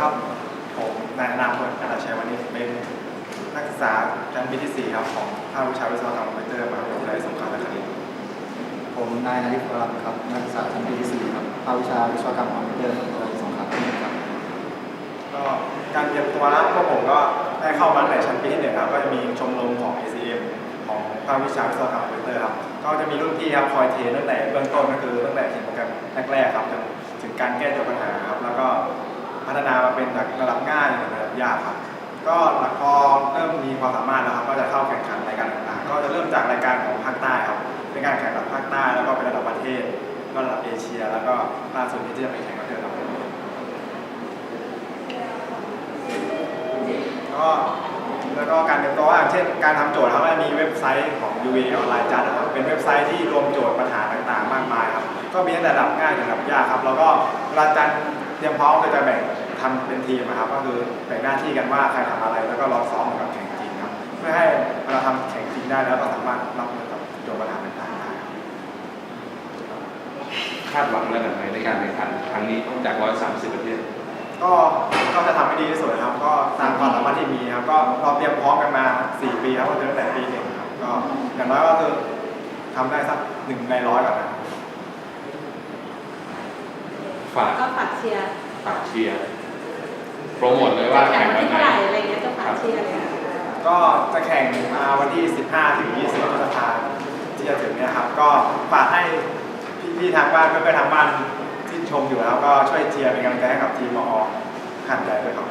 ครับ ผมนายนามพลการชัยวันนี้เป็นนักศึกษาชั้นปีที่4ครับของภาควิชาวิศวกรรมคอมพิวเตอร์มหาวิทยาลัยสงขลานครินทร์ผมนายนาริพรัตน์ครับนักศึกษาชั้นปีที่4ครับภาควิชาวิศวกรรมคอมพิวเตอร์มหาวิทยาลัยสงขลาครินทร์ครับก็การเตรียมตัวนะพวกผมก็ได้เข้ามาในชั้นปีที่หนึ่งครับก็จะมีชมรมของ ACM ของภาควิชาวิศวกรรมคอมพิวเตอร์ครับก็จะมีรุ่นพี่ครับคอยเทรนตั้งแต่เบื้องต้นก็คือตั้งแต่เขียนโปรแกรมแรกๆครับจนถึงการแก้โจทย์ปัญหาครับแล้วก็ พัฒนามาเป็นระดับง่ายถึงระดับยากครับ ก็หลังพอเริ่มมีความสามารถแล้วครับ ก็จะเข้าแข่งขันรายการต่างๆ ก็จะเริ่มจากรายการของภาคใต้ครับเป็นการแข่งระดับภาคใต้แล้วก็เป็นระดับประเทศ ก็ระดับเอเชีย แล้วก็ล่าสุดที่จะไปแข่งประเทศเราก็แล้วก็การเตรียมตัวอย่างเช่นการทำโจทย์ครับก็จะมีเว็บไซต์ของ UV ออนไลน์จัดนะครับเป็นเว็บไซต์ที่รวมโจทย์ปัญหา ก็มีตั้งแต่ระดับง่ายถึงระดับยากครับ แล้วก็เวลาจันเตรียมพร้อมก็จะแบ่งทำเป็นทีมนะครับก็คือแบ่งหน้าที่กันว่าใครทำอะไรแล้วก็ลองซ้อมเหมือนกับแข่งจริงครับ เพื่อให้เวลาทำแข่งจริงได้แล้วก็สามารถรับมือกับโจทย์ปัญหาต่างๆได้ครับคาดหวังระดับไหนในการแข่งขันครั้งนี้จาก 130 ประเทศก็ก็จะทำให้ดีที่สุดนะครับ ก็ตามความสามารถที่มีครับ ก็เราเตรียมพร้อมกันมา 4 ปีครับก็คือตั้งแต่ปีหนึ่งครับก็อย่างน้อยก็คือทำได้สักหนึ่งในร้อยก่อนนะ ฝากก็ฝากเชียร์ฝากเชียร์โปรโมทเลยว่าจะแข่แข่งงวัวันนที่ไหนเท่าไหร่อะไรเงี้ยจะฝากเชียร์เลยอะก็จะแข่งมาวันที่ 15 ถึง 20พฤษภาคมที่จะถึงเนี่ยครับ ก็ฝากให้พี่ๆทางบ้านเพื่อนๆทางบ้านที่ชมอยู่นะครับก็ช่วยเชียร์เป็นกำลังใจให้กับทีมมอหันใหญ่ด้วยครับ